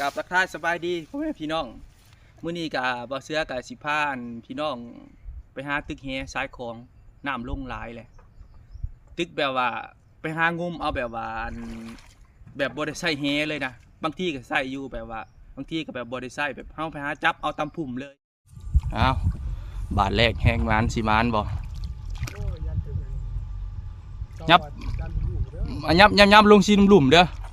กับรักทายสบายดีพ่อแม่พี่น้องมื้อนี้กับบ่เสือกับสิพาอันพี่น้องไปหาตึกแฮสายของน้ำลงหลายแหละตึกแบบว่าไปหางมเอาแบบว่าอันแบบบ่ได้ใส่แฮเลยนะบางทีก็ใส่อยู่แบบว่า บางทีก็แบบบ่ได้ใส่แบบเฮาไปหาจับเอาตำพุ่มเลยอ้าวบาทแรกแหงมานสิมานบ่ยับอันยับยับยับลงชิมหลุมเด้อเ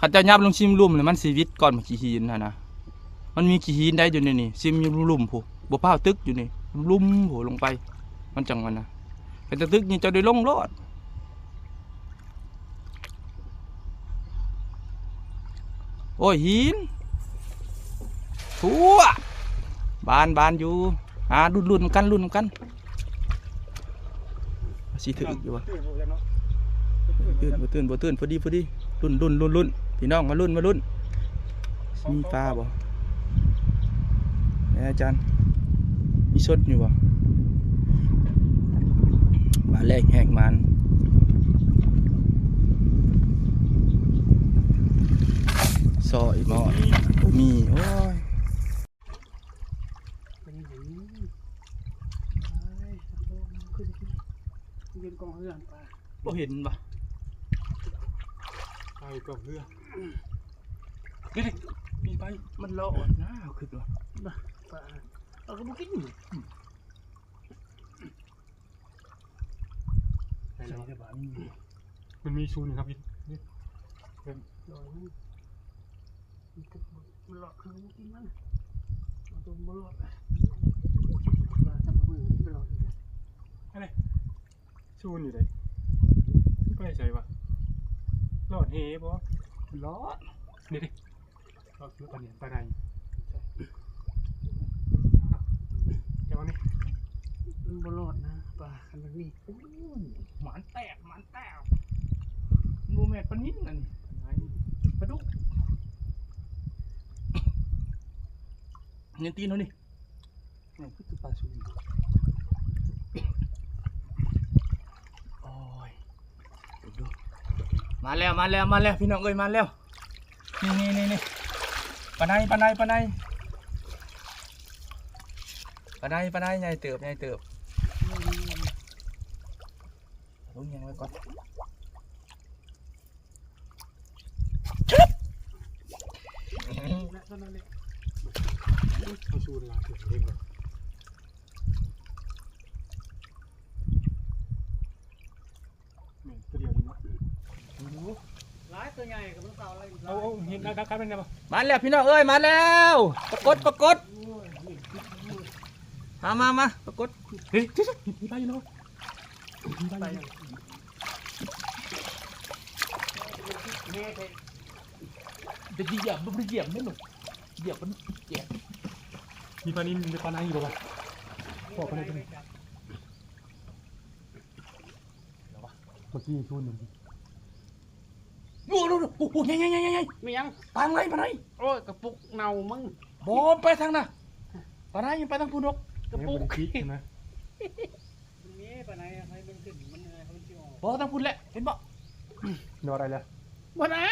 ขาเจะยับลงชิมหลุมเลยมันชีวิตก่อนมาขี้หินนะนะมันมีขี้หินได้อยู่ในนี่ซิมอยู่หลุมผู้บ่พร้าวตึกอยู่นี่หลุมผู้ลงไป มันจังมันนะเป็นตะตึกนี่เจะได้ลงรอดโอ้ยหินทั่วบานบานอยู่อ่ารุ่นรุ่นกันรุ่นกันสิถึกอยู่วะตื่นบ่ตื่นบ่ตื่นพอดีพอดีรุ่นรุ่นรุ่นรุ่น พี่น้องมารุ่นมารุ่นมีปลาบ่แหน่อาจารย์ มีสดอยู่บ่บาแรกแหกมันซอยหมอดบ่มี โอ้ยเป็นอย่างนี้ไปขึ้นที่ยืนกองเรื่องไปบ่ เห็นบ่ไปกับเรือนี่ดิมีไปมันเลาะนะเอาขึ้นว่ะไปเราก็บุกินไปใส่แล้วได้บ่มีมันมีชูนครับพี่นี่ลอยมันก็มันหลอดคือบุกินมันเอาตัวมันหลอดไปทำมือไปหลอดเลยชูนอยู่ไหนไปใส่ปะ รอดเฮบ่เลาะนี่ดิรอดเรือปลาเนี่ยปลาไหนเดี๋ยวมานี่มันบหลอดนะปลาคันนี้หมานแตกหมานแตกงูแม่นปานนิดนั่นไงปลาดุกยังตีนเฮานี่นี่คือตัวปลาสูงโอ้ยดูดู มาแล้วมาแล้วมาแล้วพี่น้องเอ้ยมาแล้วนี่นี่นี่นี่ปลาไหนปลาไหนปลาไหนปลาไหนปลาไหนใหญ่เติบใหญ่เติบลุงยังไว้ก่อน และตอนนั้นเลย เอาชูนลาถึงเองเลยนี่ตัวเดียวนี่เนาะ ร้าย ตัวใหญ่กับมันเต่าอะไรเอาเอาเห็นดักๆครับเป็นไงบ้างมาแล้วพี่น้องเอ้ยมาแล้วปรากฏปรากฏมามามาปรากฏเฮ้ยจิ๊ดมีปลาอยู่เนาะมีปลาไปอยู่แม่ไปจะเหยียบมันเหยียบไม่หนุกเหยียบมันเหยียบมีปลานินมีปลาไหนอยู่ป่ะบอกไปเลยกันเมื่อกี้ชูนหนึ่ง โอ้โหโอ้โหยังยังยังยังไม่ยังตามไงปะไหนโอ้ยกระปุกเน่ามึงบอไปทางน่ะปะไหนยังไปทางพูนกกระปุกคิดใช่ไหมนี่ปไหนให้มันขึ้นมันอะไรมันจะออกบอทางพูนแหละเห็นบ่โดนอะไรแล้วบ่นะ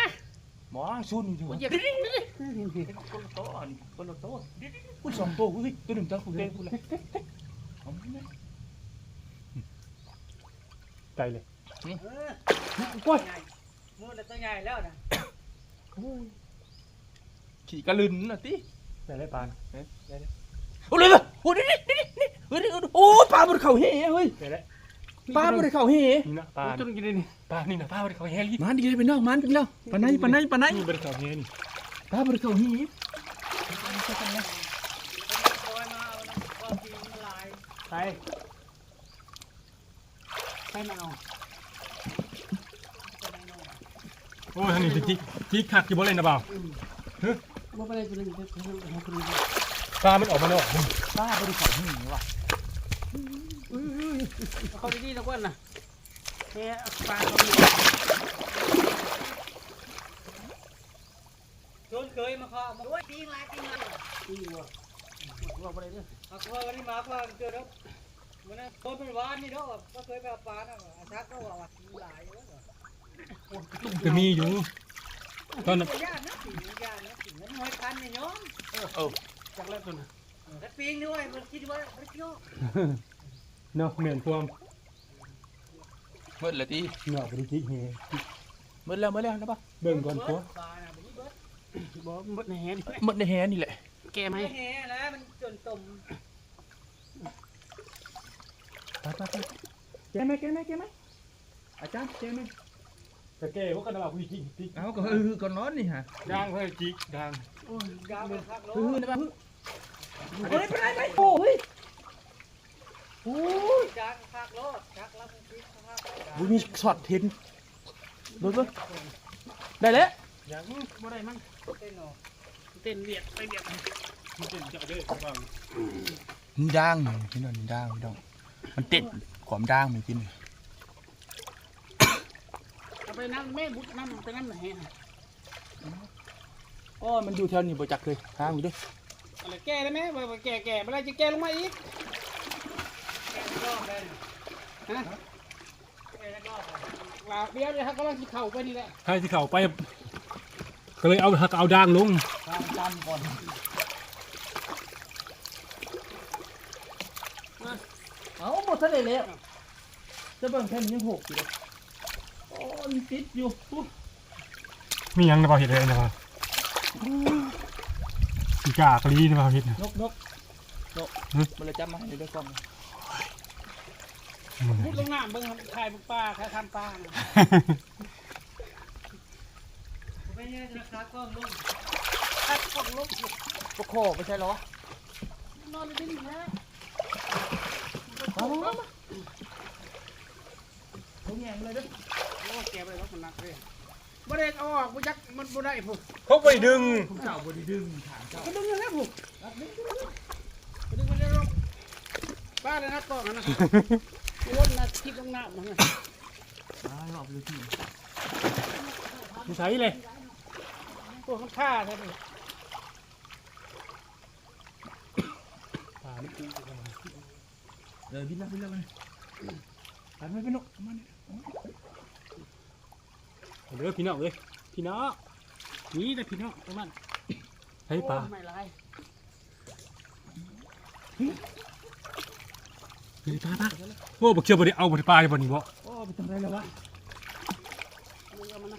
หมอซุนอยู่มันเห็จะดิ้งดิ้งนคนละโต๊ะนี่คนละโต๊ะอุ้ยสองโต๊ะอุ้ยตัวหนึ่งจังพูนเลยพูนเลยเอามาเนี่ยไกลเลยเออโอ้ยใหญ่ มือตัวใหญ่แล้วนะขี่กระลืนน่ะติได้ได้ปลาโอ้เลยเลยโอ้นี่นี่นี่นี่เฮ้ยโอ้ปลาบนเขาเฮ้เฮ้ยได้แล้วปลาบนเขาเฮ้นี่นะปลาจนกินนี่ปลานี่นะปลาบริเขาแฮร์รี่มันดีเลยไปนอกมันไปแล้วปะไหนปะไหนปะไหนนี่บริเขาแฮร์นี่ปลาบนเขาเฮ้ไปไปมาเอา โอ้ยทางนี้จิกจิกขักอยู่บ่เลยนะบ่าวบ่ไปเลยไปเลยไปเลยไปเลยปลามันออกมาแล้วปลาบนเขาเฮ้ว่ะเขาดีๆนะกวนนะแค่ปลาเขาโดนเคยมาข้ามาด้วยตีมาตีมาตีวัววัวไปเลยเนี่ยมาข้าวันนี้มาข้าเจอแล้ววันนั้นคนเป็นวานนี่เนาะก็เคยไปปลาน่ะอาชักก็ว่าว่าหลาย เยอะจะมีอยู่ตอนนั้นย่านนะสีย่านนะสีนั้นโอ้จักแล้วตัวน่ะแล้วปีงด้วยมันคิดว่ามันเกี่ยวเนาะแม่นความเบิดแล้วติเนาะบ่ได้จิกเฮเบิดแล้วเบิดแล้วนะปะเบิ่งก่อนพอปลาน่ะมันนี่เบิดบ่หมดในแฮนหมดในแฮนี่แหละ แก้ไหมไม่แห่แล้วมันจนตมไปไปไปแกไหมแกไหมแกไหมอาจารย์แกไหม แต่แก้ว่ากันว่าผู้จิกจิกเอาก็ฮือก่อนนอนนี่ฮะดังเฮ้ยจิกดังโอ้ยยาวเป็นพักโลฮือนะปะฮือเฮ้ยไปไหนไปโอ้ยโอ้ยจานพักโลดชักแล้วมันคิดพักโลดบุมีช็อตเห็นเบิ่งเบิ่งได้แล้วยังบ่ได้มั้งเต้นหนอเต้นเวียดไปเวียดมันเต้นจักเด้อบ้างนี่ด่างมันพี่น้องนี่ด่างพี่น้องมันเต้นความด่างมันกินเอา ไปน้ำแม่บุดน้ำไปน้ำไหนฮะอ๋อมันอยู่แถวนี้บ่จักเลยหาอยู่เด้ออะไรแก้ได้ไหมว่าแก่แก่เมื่อไรจะแก้ลงมาอีกแกรอบเลยฮะแกรอบเลยลาเบี้ยวเลยครับกำลังที่เข่าไปนี่แหละให้ที่เขาไปก็เลยเอาหักเอาด่างลงตามจำก่อนเอาหมดซะได้แล้วจะเบิ่งแค่นี้ยังหกอยู่เลยโอ้ย มันติดอยู่อุ๊ยมีหยังนะเปล่าเห็ดเลยนะเปล่าปีกากลีนะเปล่าเห็ดนะนกนกนกมันเลยจำมาให้ด้วยกล้องมันพุดลงน้ำเบิ่งถ่ายปลาถ่ายทำปลาไม่ใช่จะคักกล้องลงตัดของลงปกโคไม่ใช่เหรอนอนในนี่นะมา มามามาลงแงงเลยเด้อโอ้แกไปแล้วมันหนักเลยบ่ได้เอาออกบ่ยักมันบ่ได้พวกเขาไปดึงผมเจ้าบไดีดึงถามเจ้าก็ดึงแล้วพวกก็ดึงมาได้รอบป้าเลยนะกล้องนะรถนะทิพลงน้ำมันอ่ารอบเลยพี่มีใส่เลยพวกข้างข้าใช่ไหมป่านี่กูจะมาเออบินแล้วบินแล้วไปไปไปไปนกมาเนี่ย เอาเด้อพี่น้องเลยพี่น้องนี่แต่พี่น้องตรงนั้นให้ปลาไม่ไรเฮ้ยปลาปลาโอ้บักเชียวบ่ได้เอาบ่ได้ปลาจะบ่นี่บ่โอ้ไปทำอะไรแล้ววะ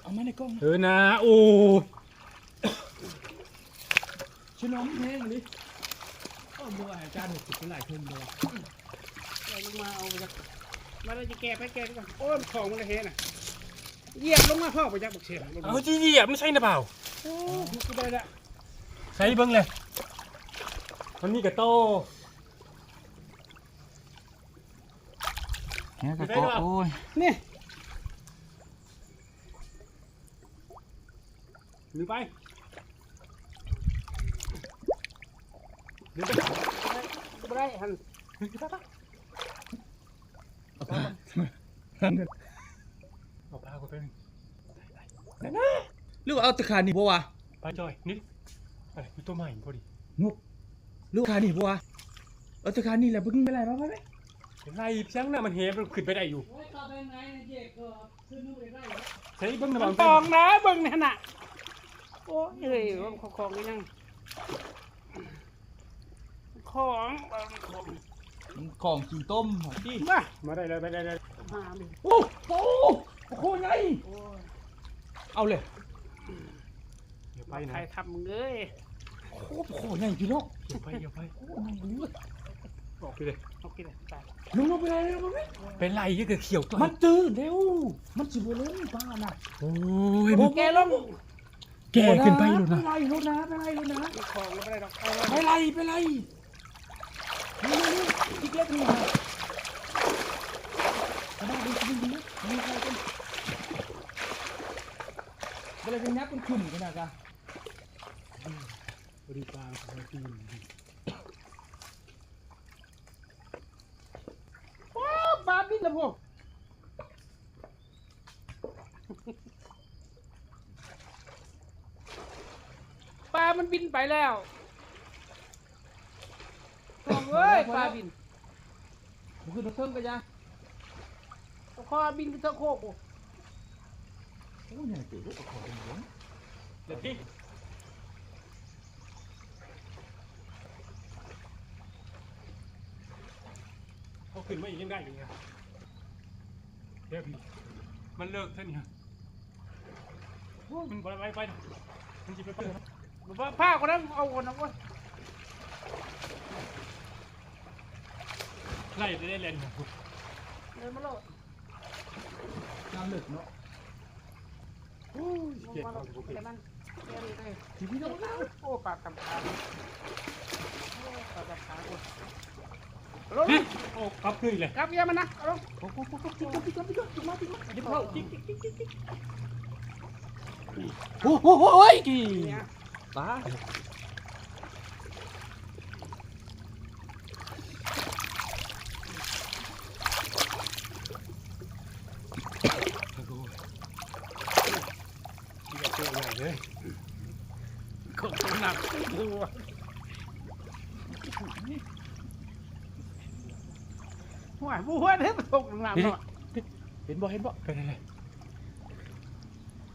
เอามาในกล้องเออนะโอ้ช่วยน้องแห้งเลยโอ้บัวอาจารย์หกสิบเป็นหลายเทอมเลยเอาลงมาเอาไปจาก มาเราจะแก้ไปแก้ไปก่อนโอ้ยของมันเลยเห็นน่ะเหยียบลงมาพ่อไปจากบักเชียร์ลงมาเอาจี้เหยียบไม่ใช่นะเปล่าโอ้มันก็ได้ละใส่เบิ่งเลยมันมีกระโตเนี่ยกระโตโอ้ยนี่หรือไปหรือไปบ่ได้หัน เอาปลาคนไปหนึ่งหรือว่าเอาตะขานี่บัวะปลาจอยนิดอะไรคือตัวใหม่พอดีหรือว่าตะขานี่บัวะเอาตะขานี่แหละเพิ่งไปไหนมาไปไหมไล่เพียงน่ะมันเฮมันขึ้นไปได้อยู่โอ้ยต่อไปไหนเจ๊ก็ขึ้นนู่นได้ได้ใช้เบิ่งนะมับานงตองนะเบิ่งนี่น่ะโอ้ยเอ้ยว่าของของนี่ยังของของ ของกินต้มที่มามาได้เลยไปได้เลยมาดิโอ้โหโอ้โหไงโอ้ยเอาเลยเดี๋ยวไปใครนะทำมึงเอ้ยโอ้โหโอ้โหไงพี่น้องเดี๋ยวไปเดี๋ยวไปโอ้โหไงรู้เลยออกไปเลยเอากินเลยตายลุงลงไปไหนลงไปไหนเป็นไรก็คือเขียวตัวมันตื่นเร็วมันสิบวล้มป้าน่ะโอ้ยโอมันเคลงแก่ขึ้นไปแล้วไปนะไล่รถนะไปไล่รถนะมีของไม่ได้ดอกเอาไปไว้ไล่ไปไล่นี่นี่นี่ที่เล็กนี่มาไปได้ดีดีดีนี่ใคร กันเวลาเป็นยักษ์เป็นขุ่มขนาดกันบริปลาของเราที่โอ้ปลาบินแล้วพวกปลา มันบินไปแล้ว โอ้ยปลาบิน มันคือทุกเทิงกันยะตะคอบินไปเทิงโคกโอ้ยเนี่ยจุดลูตะคอเป็นเหลืองเดี๋พี่เขาขึ้นไม่ยังได้อยู่ไงเดี๋ยวพี่มันเลิกเท่านี้มันไปไปไปมันจะไปไปบ้าผ้าคนนั้นเอาคนนั้นวะ ไล่ได้เล่นครับเดินมาโลดน้ำลึกเนาะโอ้ยลงเจ็บมาโลครัดบผมเดี๋ยวมันเดี๋ยวนี้เลยพี่พี่น้องโอ้ปากกำขาโอ้ปากกำขาโอ้ลงโอ้ครับขึ้นเลยครับเยี่ยมมันนะเอาลงโอ้โหจิ๊กจิ๊กจิ๊กจิ๊กจิ๊กมาจิ๊กมาจิ๊กเข้าจิ๊กจิ๊กจิ๊กจิ๊กจิ๊กโอ้โหโอ้ยกี่เนี่ยป้า ที่จะเจอใหญ่เลย ของหนักดู หัวบัวเนี่ยมันตกลงน้ำเนาะเห็นบ่เห็นบ่เป็นอะไร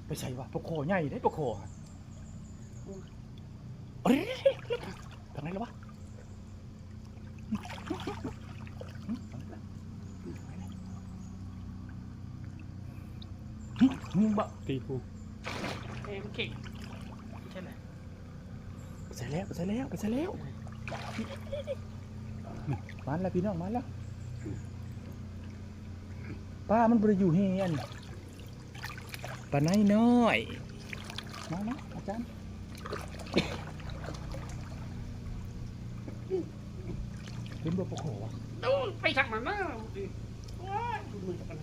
ไปใส่ว่ะปกโคใหญ่ได้ปกโคอะเอ้ยทางไหนแล้ววะมึงบ่ตีกูเอ็มเก่งใช่ไหมไปใส่แล้วไปใส่แล้วไปใส่แล้วมันแล้วพี่น้องมันแล้ว ป้ามันบ่ได้อยู่เฮียนปลาไหนน้อยมามาอาจารย์เห็นบ่ปกโควะดูไปทางมันนะดิโอ้ยมึงจะไปไหน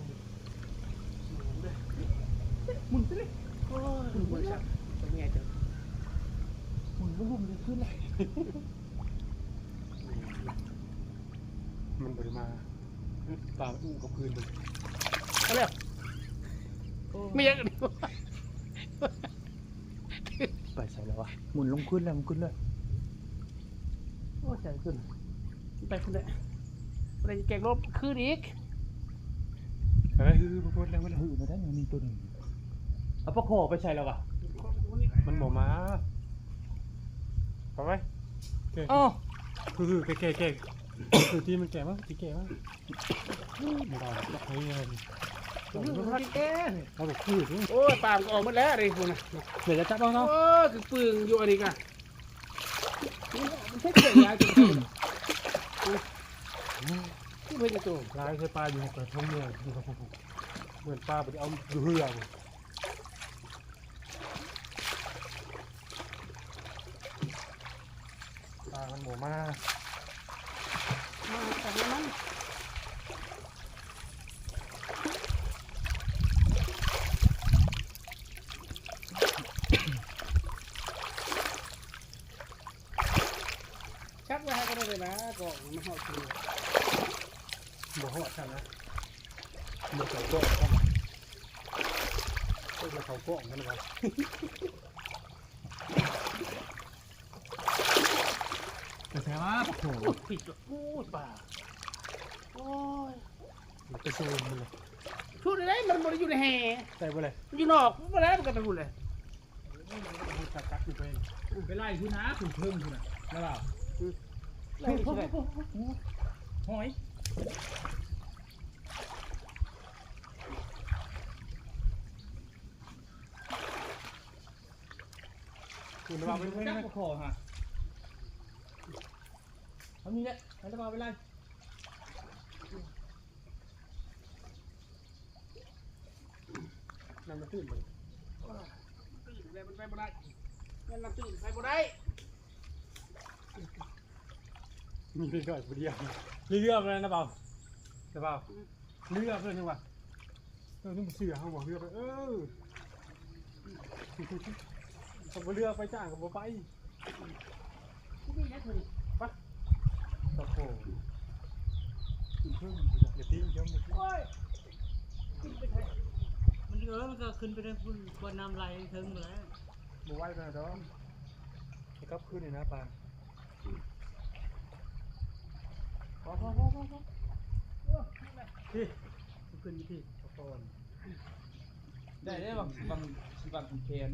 หมุนไปเลยโอ้ยหมุนสักเป็นไงเจ้ามันบ่ลุ่มเลยขึ้นเลยมันบริมาปลาอู้กับพื้นมัน เอาเลยไม่ยังดิไปใส่แล้ววะหมุนลงขึ้นแล้วมันขึ้นเลยโอ้ยใจขึ้น ไปขึ้นเลยอะไรจะเก่งลบขึ้นอีกเฮ้ยคือพูดแล้วมันหือมาได้ยังมีตัวหนึ่งเอาปลาโคไปใส่แล้ววะมันหมอมาไปไปอ๋อคือคือแก่แก่แก่คือที่มันแก่มากที่แก่มากไม่ได้ เฮ้ยมันแก่เราแบบคือโอ้ยปามก็ออกหมดแล้วอะไรคุณนะเดี๋ยวจะจับเอาเนาะโอ้ยคือปึงอยู่อันนี้กันมันใช่เก่งยาจริงที่ไม่จะโตลายใส่ปลาอยู่กับท้องเมืองดูครับผมเหมือนปลาไปเอาอยู่เรือปลามันหมอมากมาจากนั้ กไว้ให้ก็ได้เลยนะก็มันหอดคือหมอหัวฉันนะหมอเขาโก้เข้ามาเออเขาโก้กันนะครับแต่แท้ว่าโคโอ้ยผิดโอ้ยป่าโอ้ยมันไปซูมมันเลยพูดอะได้มันบริอยู่ในแห่ใส่ไปเลยอยู่นอกมาแล้วมันก็ไปพูดเลยมันกักอยู่ไปไปไล่คุณนะคุณเพิ่งคุณนะแล้วเปล่า ไล่ไปเลยหอยคุณระวังไม่จัใช่บนะปลาโคฮะทำนี้แหละแล้วเปล่าไปไล่นั่นมันตื้นเลยตื่นเลยมันไปบ่ได้มันมาตื่นไปบ่ได้ มีเรือผู้เดียวเรืออะไรนะเปล่านะเปล่าเรือเพื่อนจังหวะเออนี่มันเสือเขาบอกเรือไปเออขับเรือไปจ้างกับไปนี่นะคุณตะโขเพิ่มอย่าทิ้งเชื่อมโอ้ยขึ้นไปไทยมันเออมันก็ขึ้นไปได้พุ่นบนน้ำไหลถึงหมดแล้วมาไหว้กันนะดอมก็ขึ้นเลยนะปาง พอพอพอพอพอพี่ขึ้นอยู่ที่ตะโกนได้ได้บางบางบางแคน